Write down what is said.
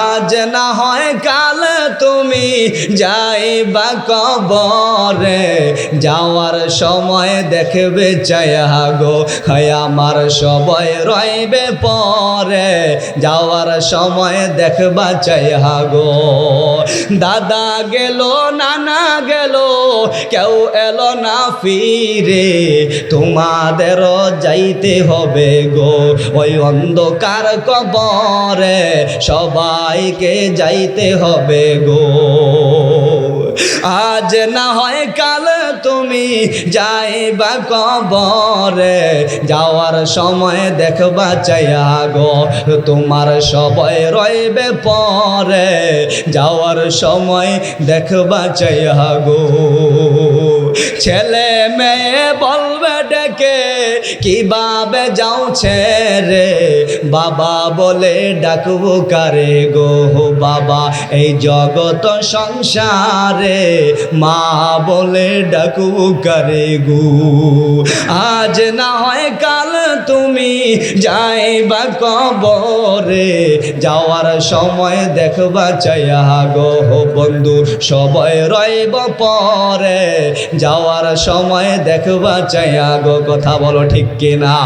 আজ না হয় কাল তুমি যাইবা কবরে যাওয়ার সময় দেখবে চায়া গো হয় আমার সবাই রইবে পরে। যাওয়ার সময় দেখবা চায়া গো দাদা গেল, নানা গেল, কেউ এলো না ফিরে। তোমাদেরও যাইতে হবে গো, ওই অন্ধকার কবরে। সবাইকে যাইতে হবে গো। আজ না হয় কাল তুমি যাইবা কবরে। যাওয়ার সময় দেখবা চাইয়া গো, তোমার সবাই রইবে পরে। যাওয়ার সময় দেখবা চাইয়া গো। ছেলে মেয়ে বলবে ডেকে, কীভাবে যাওছে রে বাবা বলে ডাকবো কারে গো? বাবা, এই জগত সংসারে মা বলে ডাকবো কারে গো? আজ না হয় কাল তুমি যাই যাইবা কবরে, যাওয়ার সময় দেখবা চাইয়া গো। বন্ধু, সবাই রইব পরে, যাওয়ার সময় দেখবা চাইয়া গো। কথা বলো ঠিক কিনা?